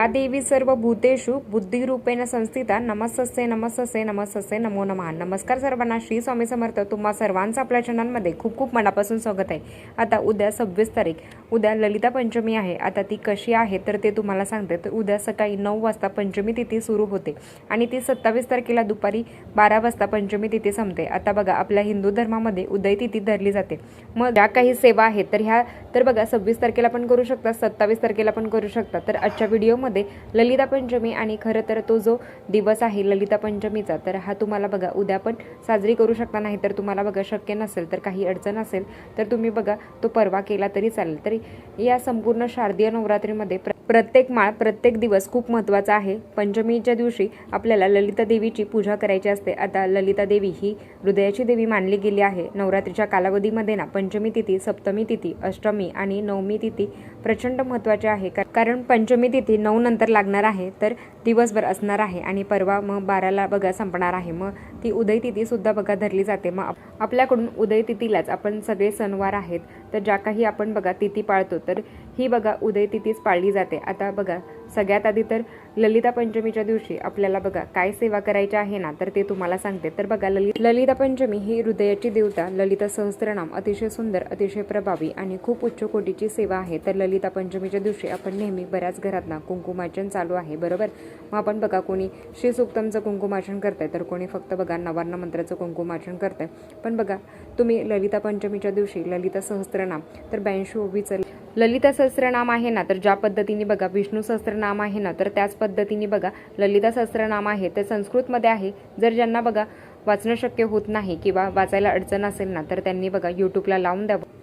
या देवी सर्व भूतेषु बुद्धिरूपेण संस्थिता नमस्से नमस्से नमस्से नमो नमः. नमस्कार सर्वांना. श्री स्वामी समर्थ. तुम्हा सर्वांचं आपल्या चॅनलमध्ये खूप खूप मनापासून स्वागत आहे. आता उद्या सव्वीस तारीख. उद्या ललिता पंचमी आहे. आता ती कशी आहे तर ते तुम्हाला सांगते. तर उद्या सकाळी नऊ वाजता पंचमी तिथी सुरू होते. आणि ती सत्तावीस तारखेला दुपारी बारा वाजता पंचमी तिथी संपते. आता बघा आपल्या हिंदू धर्मामध्ये उदय तिथी धरली जाते. मग ज्या काही सेवा आहेत तर ह्या तर बघा सव्वीस तारखेला पण करू शकता सत्तावीस तारखेला पण करू शकता. तर आजच्या व्हिडिओमध्ये ललिता पंचमी आणि खरं तर तो जो दिवस आहे ललिता पंचमीचा तर हा तुम्हाला बघा उद्या पण साजरी करू शकता नाही तर तुम्हाला बघा शक्य नसेल तर काही अडचण असेल तर तुम्ही बघा तो परवा केला तरी चालेल. तरी या संपूर्ण शारदीय नवरात्रीमध्ये प्र प्रत्येक माळ प्रत्येक दिवस खूप महत्त्वाचा आहे. पंचमीच्या दिवशी आपल्याला ललिता देवीची पूजा करायची असते. आता ललिता देवी ही हृदयाची देवी मानली गेली आहे. नवरात्रीच्या कालावधीमध्ये ना पंचमी तिथी सप्तमी तिथी अष्टमी आणि नवमी तिथी प्रचंड महत्त्वाची आहे. का- कारण पंचमी तिथी नऊ नंतर लागणार आहे तर दिवसभर असणार आहे आणि परवा मग बाराला बघा संपणार आहे. मग ती उदय तिथीसुद्धा बघा धरली जाते. मग आप- आपल्याकडून उदय तिथीलाच आपण सगळे सणवार आहेत. तर ज्या काही आपण बघा तिथी पाळतो तर ही बघा उदय तिथीच पाळली जाते. आता बघा सगळ्यात आधी तर ललिता पंचमीच्या दिवशी आपल्याला बघा काय सेवा करायची आहे ना तर ते तुम्हाला सांगते. तर बघा ललित ललिता पंचमी ही हृदयाची देवता ललिता सहस्त्रनाम अतिशय सुंदर अतिशय प्रभावी आणि खूप उच्च कोटीची सेवा आहे. तर ललिता पंचमीच्या दिवशी आपण नेहमी बऱ्याच घरात ना कुंकुमार्चन चालू आहे बरोबर? मग आपण बघा कोणी श्री सुक्तमचं कुंकुमार्चन करताय तर कोणी फक्त बघा नवार्ण मंत्राचं कुंकुमार्चन करताय. पण बघा तुम्ही ललिता पंचमीच्या दिवशी ललिता सहस्त्रनाम तर ब्याऐंशी ओवीचं ललिता सहस्त्रनाम आहे ना तर ज्या पद्धतीने बघा विष्णू सहस्त्रनाम आहे ना तर त्याच पद्धतीने बघा ललिता सहस्रनाम आहे तर संस्कृतमध्ये आहे. जर ज्यांना बघा वाचणं शक्य होत नाही किंवा वाचायला अडचण असेल ना तर त्यांनी बघा यूट्यूबला लावून द्यावं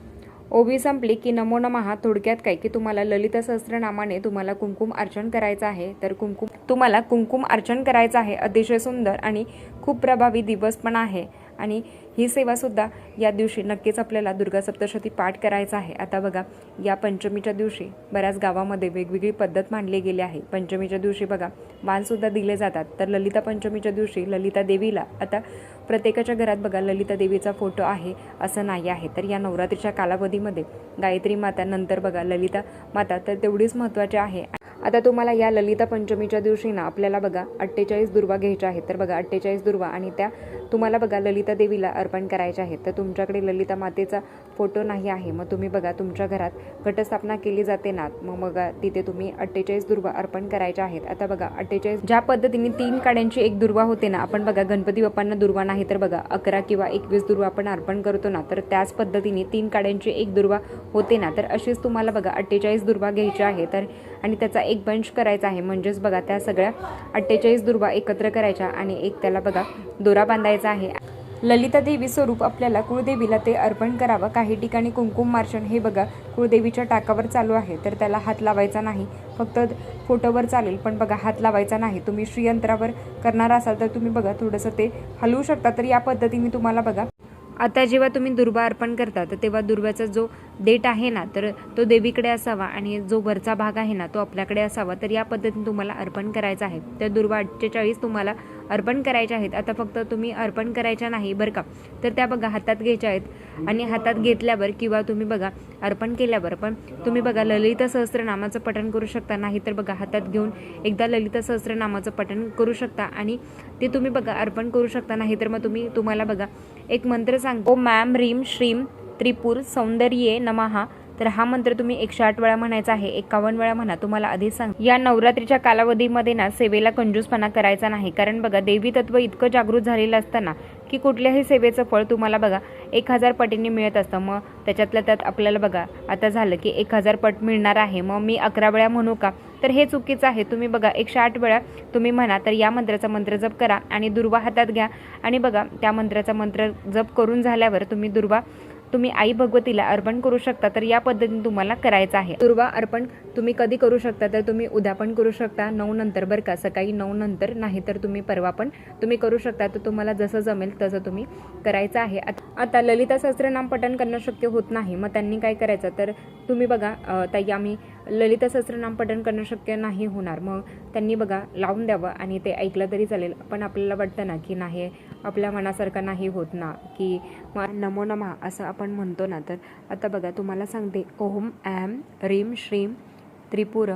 ओवी संपली की नमो नमहा थोडक्यात काय की तुम्हाला ललिता सहस्रनामाने तुम्हाला कुंकुम अर्चन करायचं आहे. तर कुंकुम तुम्हाला कुंकुम अर्चन करायचं आहे. अतिशय सुंदर आणि खूप प्रभावी दिवस पण आहे. आणि ही सेवासुद्धा या दिवशी नक्कीच आपल्याला दुर्गा सप्तशती पाठ करायचा आहे. आता बघा या पंचमीच्या दिवशी बऱ्याच गावामध्ये वेगवेगळी पद्धत मांडली गेली आहे. पंचमीच्या दिवशी बघा वानसुद्धा दिले जातात. तर ललिता पंचमीच्या दिवशी ललिता देवीला आता प्रत्येकाच्या घरात बघा ललिता देवीचा फोटो आहे असं नाही आहे. तर या नवरात्रीच्या कालावधीमध्ये गायत्री माता नंतर बघा ललिता माता तर तेवढीच महत्त्वाची आहे. आता तुम्हाला या ललिता पंचमीच्या दिवशी ना आपल्याला बघा अठ्ठेचाळीस दुर्वा घ्यायच्या आहेत. तर बघा अठ्ठेचाळीस दुर्वा आणि त्या तुम्हाला बघा ललिता देवीला अर्पण करायच्या आहेत. तर तुमच्याकडे ललिता मातेचा फोटो नाही आहे. मग तुम्ही बघा तुमच्या घरात घटस्थापना केली जाते ना मग बघा तिथे तुम्ही अठ्ठेचाळीस दुर्वा अर्पण करायच्या आहेत. आता बघा अठ्ठेचाळीस ज्या पद्धतीने तीन काड्यांची एक दुर्वा होते ना आपण बघा गणपती बाप्पांना दुर्वा नाही तर बघा अकरा किंवा एकवीस दुर्वा आपण अर्पण करतो ना तर त्याच पद्धतीने तीन काड्यांची एक दुर्वा होते ना तर अशीच तुम्हाला बघा अठ्ठेचाळीस दुर्वा घ्यायची आहे. तर आणि त्याचा एक बंच करायचा आहे. म्हणजेच बघा त्या सगळ्या अठ्ठेचाळीस दुर्वा एकत्र करायच्या आणि एक त्याला बघा दोरा बांधायचा आहे. ललिता देवी स्वरूप आपल्याला कुळदेवीला ते अर्पण करावं. काही ठिकाणी कुंकुम मार्चन हे बघा कुळदेवीच्या टाकावर चालू आहे. तर त्याला हात लावायचा नाही. फक्त फोटोवर चालेल पण बघा हात लावायचा नाही. तुम्ही श्रीयंत्रावर करणार असाल तर तुम्ही बघा थोडंसं ते हलवू शकता. तर या पद्धतीने तुम्हाला बघा आता जेव्हा तुम्ही दुर्वा अर्पण करता तर तेव्हा दुर्व्याचा जो डेट आहे ना तर तो देवीकडे असावा आणि जो वरचा भाग आहे ना तो आपल्याकडे असावा. तर या पद्धतीने तुम्हाला अर्पण करायचं आहे. तर दुर्वा अठ्ठेचाळीस तुम्हाला अर्पण करायच्या आहेत. आता फक्त तुम्ही अर्पण करायच्या नाही बरं का. तर त्या बघा हातात घ्यायच्या आहेत. आणि हातात घेतल्यावर किंवा तुम्ही बघा अर्पण केल्यावर पण तुम्ही बघा ललित सहस्रनामाचं पठण करू शकता. नाही तर बघा हातात घेऊन एकदा ललित सहस्रनामाचं पठण करू शकता. आणि ते तुम्ही बघा अर्पण करू शकता. नाही तर मग तुम्ही तुम्हाला बघा एक मंत्र सांग मॅम रीम श्रीम त्रिपूर सौंदर्ये नमहा. तर हा मंत्र तुम्ही एकशे आठ वेळा म्हणायचा आहे एकावन्न वेळा म्हणा. तुम्हाला आधी सांग. या नवरात्रीच्या कालावधीमध्ये ना सेवेला कंजूसपणा करायचा नाही. कारण बघा देवी तत्व इतकं जागृत झालेलं असताना की कुठल्याही सेवेचं फळ तुम्हाला बघा एक हजार पटींनी मिळत असतं. मग त्याच्यातल्या त्यात आपल्याला बघा आता झालं की एक हजार पट मिळणार आहे. मग मी अकरा वेळा म्हणू का? तर हे चुकीचं आहे. तुम्ही बघा एकशे आठ वेळा तुम्ही म्हणा तर या मंत्राचा मंत्र जप करा आणि दुर्वा हातात घ्या. आणि बघा त्या मंत्राचा मंत्र जप करून झाल्यावर तुम्ही दुर्वा तुम्ही आई भगवतीला अर्पण करू शकता तर या पद्धतीने तुम्हाला करायचं आहे. दुर्वा अर्पण तुम्ही कधी करू शकता तर तुम्ही उद्या पण करू शकता नऊ नंतर बरं का सकाळी नऊ नंतर नाही तर तुम्ही परवा पण तुम्ही करू शकता. तर तुम्हाला जसं जमेल तसं तुम्ही करायचं आहे. आता ललिता सहस्त्रनाम पठण करणं शक्य होत नाही मग त्यांनी काय करायचं? तर तुम्ही बघा ताई आम्ही ललिता सहस्रनाम पठण करणं शक्य नाही होणार. मग त्यांनी बघा लावून द्यावं आणि ते ऐकलं तरी चालेल. पण आपल्याला वाटतं ना की नाही आपल्या मनासारखं नाही होत ना की मग नमो नमा असं आपण म्हणतो ना तर आता बघा तुम्हाला सांगते. ओम ॲम रीम श्रीम त्रिपुर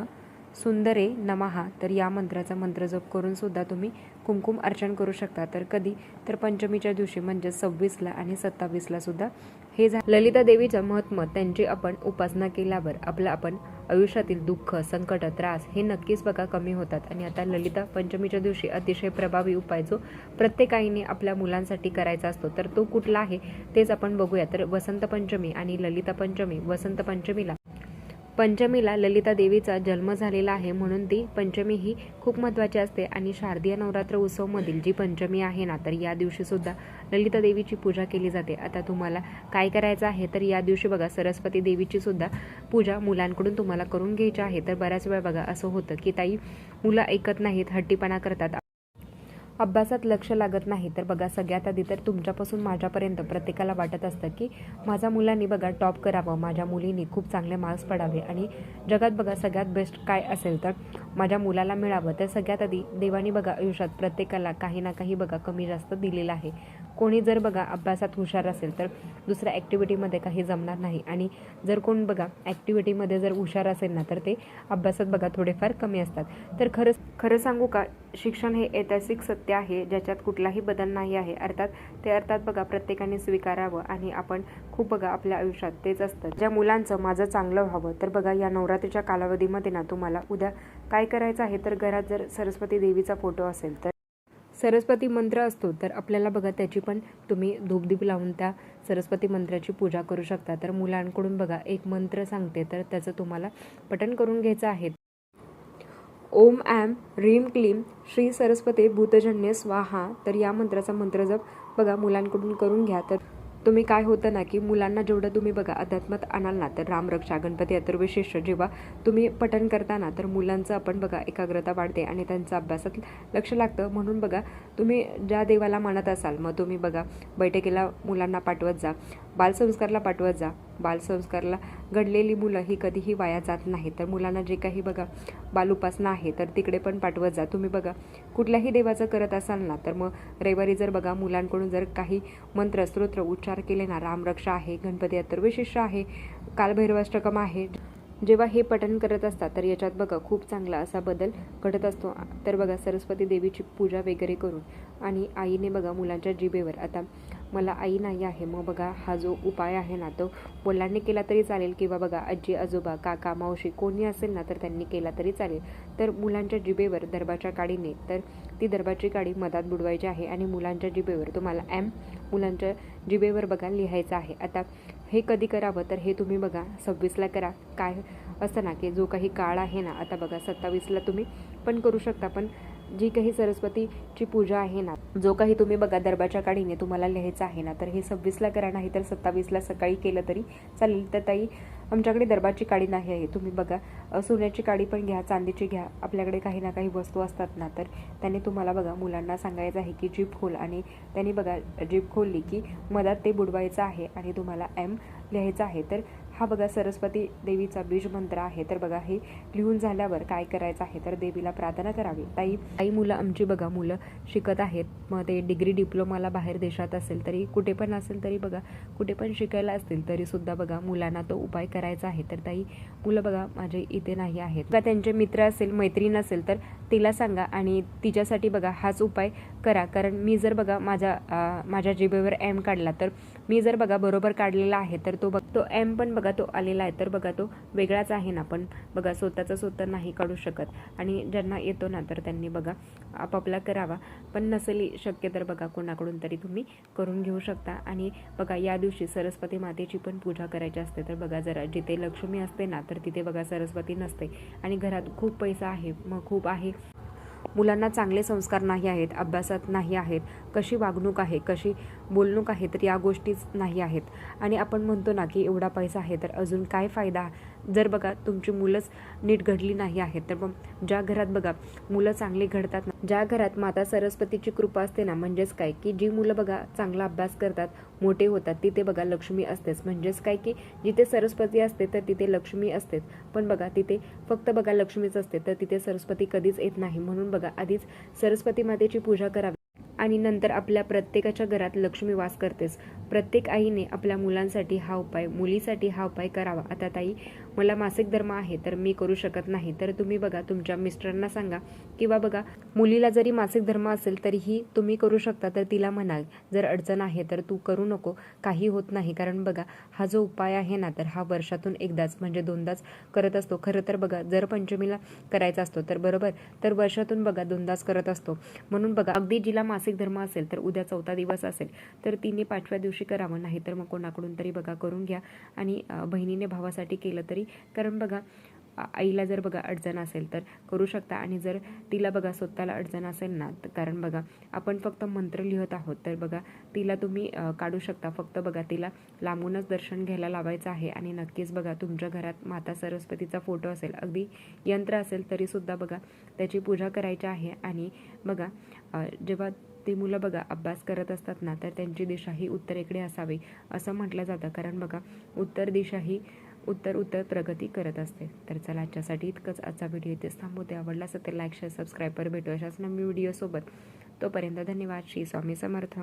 सुंदरे नमहा तर या मंत्राचा मंत्र जप करून सुद्धा तुम्ही कुमकुम अर्चन करू शकता. तर कधी? तर पंचमीच्या दिवशी म्हणजे सव्वीसला आणि सत्तावीसला सुद्धा. हे झा ललिता देवीचं महत्त्व त्यांची आपण उपासना केल्यावर आपलं आपण आयुष्यातील दुःख संकट त्रास हे नक्कीच बघा कमी होतात. आणि आता ललिता पंचमीच्या दिवशी अतिशय प्रभावी उपाय जो प्रत्येकाईने आपल्या मुलांसाठी करायचा असतो तर तो कुठला आहे तेच आपण बघूया. तर वसंत पंचमी आणि ललिता पंचमी वसंत पंचमीला पंचमीला ललिता देवीचा जन्म झालेला आहे म्हणून ती पंचमी ही खूप महत्त्वाची असते आणि शारदीय नवरात्र उत्सवमधील जी पंचमी आहे ना तर या दिवशी सुद्धा ललिता देवीची पूजा केली जाते. आता तुम्हाला काय करायचं आहे तर या दिवशी बघा सरस्वती देवीची सुद्धा पूजा मुलांकडून तुम्हाला करून घ्यायची आहे. तर बऱ्याच वेळा बघा असं होतं की ताई मुलं ऐकत नाहीत हट्टीपणा करतात. अभ्यासात लक्ष लागत नाही. तर बघा सगळ्यात आधी तर तुमच्यापासून माझ्यापर्यंत प्रत्येकाला वाटत असतं की माझ्या मुलांनी बघा टॉप करावं. माझ्या मुलींनी खूप चांगले मार्क्स पडावे. आणि जगात बघा सगळ्यात बेस्ट काय असेल तर माझ्या मुलाला मिळावं. तर सगळ्यात आधी देवानी बघा आयुष्यात प्रत्येकाला काही ना काही बघा कमी जास्त दिलेलं आहे. कोणी जर बघा अभ्यासात हुशार असेल तर दुसऱ्या ॲक्टिव्हिटीमध्ये काही जमणार नाही. आणि जर कोण बघा ॲक्टिव्हिटीमध्ये जर हुशार असेल ना तर ते अभ्यासात बघा थोडेफार कमी असतात. तर खरं खरं सांगू का शिक्षण हे ऐतिहासिक सत्य आहे ज्याच्यात कुठलाही बदल नाही आहे. अर्थात ते अर्थात बघा प्रत्येकाने स्वीकारावं आणि आपण खूप बघा आपल्या आयुष्यात तेच असतं. ज्या मुलांचं माझं चांगलं व्हावं तर बघा या नवरात्रीच्या कालावधीमध्ये ना तुम्हाला उद्या काय करायचं आहे तर घरात जर सरस्वती देवीचा फोटो असेल तर सरस्वती मंत्र असतो तर आपल्याला बघा त्याची पण तुम्ही धूपदीप लावून त्या सरस्वती मंत्राची पूजा करू शकता. तर मुलांकडून बघा एक मंत्र सांगते तर त्याचं तुम्हाला पठण करून घ्यायचं आहे. ओम ॲम ह्रीम क्लीम श्री सरस्वती भूतजन्य स्वाहा. तर या मंत्राचा मंत्र जप बघा मुलांकडून करून घ्या. तर तुम्ही काय होतं ना की मुलांना जेवढं तुम्ही बघा अध्यात्मात आणाल ना तर रामरक्षा गणपती अथर्वशिष्य जेव्हा तुम्ही पठण करताना तर मुलांचं आपण बघा एकाग्रता वाढते आणि त्यांचं अभ्यासात लक्ष लागतं. म्हणून बघा तुम्ही ज्या देवाला मानत असाल मग तुम्ही बघा बैठकीला मुलांना पाठवत जा बालसंस्कारला पाठवत जा. बालसंस्कारला घडलेली मुलं ही कधीही वाया जात नाही तर मुलांना जे काही बघा बालउपासना आहे तर तिकडे पण पाठवत जा. तुम्ही बघा कुठल्याही देवाचं करत असाल ना तर मग रविवारी जर बघा मुलांकडून जर काही मंत्र स्तोत्र उच्चार केले ना रामरक्षा आहे गणपती अथर्वशिष्य आहे कालभैरवाष्टकम आहे जेव्हा हे पठण करत असतात तर याच्यात बघा खूप चांगला असा बदल घडत असतो. तर बघा सरस्वती देवीची पूजा वगैरे करून आणि आईने बघा मुलांच्या जिभेवर. आता मला आई नाही आहे. मग बघा हा जो उपाय आहे ना तो मुलांनी केला तरी चालेल किंवा बघा आजी आजोबा काका मावशी कोणी असेल ना तर त्यांनी केला तरी चालेल. तर मुलांच्या जिबेवर दरबाच्या काडीने तर ती दरबाची काडी मधात बुडवायची आहे आणि मुलांच्या जिबेवर तुम्हाला एम मुलांच्या जिबेवर बघा लिहायचं आहे. आता हे कधी करावं? तर हे तुम्ही बघा सव्वीसला करा. काय असं ना की जो काही काळ आहे ना आता बघा सत्तावीसला तुम्ही पण करू शकता. पण जी काही सरस्वतीची पूजा आहे ना जो काही तुम्ही बघा दरबाच्या काडीने तुम्हाला लिहायचं आहे ना तर हे सव्वीसला करा नाही तर सत्तावीसला सकाळी केलं तरी चालेल. तर ताई आमच्याकडे दरबारची काडी नाही आहे. तुम्ही बघा सोन्याची काडी पण घ्या चांदीची घ्या. आपल्याकडे काही ना काही वस्तू असतात ना तर त्याने तुम्हाला बघा मुलांना सांगायचं आहे की जीप खोल. आणि त्यांनी बघा जीप खोलली की मधात ते बुडवायचं आहे आणि तुम्हाला एम लिहायचं आहे. तर हा बघा सरस्वती देवीचा बीज मंत्र आहे. तर बघा हे लिहून झाल्यावर काय करायचं आहे? तर देवीला प्रार्थना करावी. ताई ताई मुलं आमची बघा मुलं शिकत आहेत. मग ते डिग्री डिप्लोमाला बाहेर देशात असेल तरी कुठे पण असेल तरी बघा कुठे पण शिकायला असतील तरीसुद्धा बघा मुलांना तो उपाय करायचा आहे. तर ताई मुलं बघा माझे इथे नाही आहेत. किंवा त्यांचे मित्र असेल मैत्रीण असेल तर तिला सांगा आणि तिच्यासाठी बघा हाच उपाय करा. कारण मी जर बघा माझ्या माझ्या जिभेवर एम काढला तर मी जर बघा बरोबर काढलेला आहे तर तो बघ तो एम पण बघा तो आलेला आहे तर बघा तो वेगळाच आहे ना. पण बघा स्वतःचा स्वतः नाही काढू शकत. आणि ज्यांना येतो ना तर त्यांनी बघा आपापला करावा. पण नसेल शक्य तर बघा कोणाकडून तरी तुम्ही करून घेऊ शकता. आणि बघा या दिवशी सरस्वती मातेची पण पूजा करायची असते तर बघा जरा जिथे लक्ष्मी असते ना तर तिथे बघा सरस्वती नसते. आणि घरात खूप पैसा आहे मग खूप आहे. मुलांना चांगले संस्कार नाही आहेत अभ्यासात नाही आहेत कशी वागणूक आहे कशी बोलणूक आहे तर या गोष्टीच नाही आहेत. आणि आपण म्हणतो ना की एवढा पैसा आहे तर अजून काय फायदा? जर बघा तुमची मुलंच नीट घडली नाही आहेत तर मग ज्या घरात बघा मुलं चांगली घडतात ना ज्या घरात माता सरस्वतीची कृपा असते ना म्हणजेच काय? की जी मुलं बघा चांगला अभ्यास करतात मोठे होतात. तिथे बघा लक्ष्मी असतेच. म्हणजेच काय की जिथे सरस्वती असते तर तिथे लक्ष्मी असतेच. पण बघा तिथे फक्त बघा लक्ष्मीच असते तर तिथे सरस्वती कधीच येत नाही. म्हणून बघा आधीच सरस्वती मातेची पूजा करावी. आणि नंतर आपल्या प्रत्येकाच्या घरात लक्ष्मी वास करतेच. प्रत्येक आईने आपल्या मुलांसाठी हा उपाय मुलीसाठी हा उपाय करावा. आता ताई मला मासिक धर्म आहे तर मी करू शकत नाही. तर तुम्ही बघा तुमच्या मिस्टरांना सांगा किंवा बघा मुलीला जरी मासिक धर्म असेल तरीही तुम्ही करू शकता. तर तिला म्हणाल जर अडचण आहे तर तू करू नको. काही होत नाही. कारण बघा हा जो उपाय आहे ना तर हा वर्षातून एकदाच म्हणजे दोनदाच करत असतो. खरं तर बघा जर पंचमीला करायचा असतो तर बरोबर. तर वर्षातून बघा दोनदाच करत असतो. म्हणून बघा अगदी जिला मासिक धर्म असेल तर उद्या चौथा दिवस असेल तर तिने पाचव्या दिवशी करावं? नाही तर मग कोणाकडून तरी बघा करून घ्या. आणि बहिणीने भावासाठी केलं तरी. कारण बघा आईला जर बघा अडचण असेल तर करू शकता. आणि जर तिला बघा स्वतःला अडचण असेल ना तर कारण बघा आपण फक्त मंत्र लिहत आहोत. तर बघा तिला तुम्ही काढू शकता. फक्त बघा तिला लांबूनच दर्शन घ्यायला लावायचं आहे. आणि नक्कीच बघा तुमच्या घरात माता सरस्वतीचा फोटो असेल. अगदी यंत्र असेल तरीसुद्धा बघा त्याची पूजा करायची आहे. आणि बघा जेव्हा ती मुलं बघा अभ्यास करत असतात ना तर त्यांची दिशा ही उत्तरेकडे असावी असं म्हटलं जातं. कारण बघा उत्तर दिशा ही उत्तर उत्तर प्रगती करत असते. तर चला आजच्यासाठी इतकंच. आजचा व्हिडिओ इथेच थांबवते आवडला असं तर लाईक शेअर सबस्क्राईब भेटू अशाच नवीन व्हिडिओसोबत. तोपर्यंत धन्यवाद. श्री स्वामी समर्थ.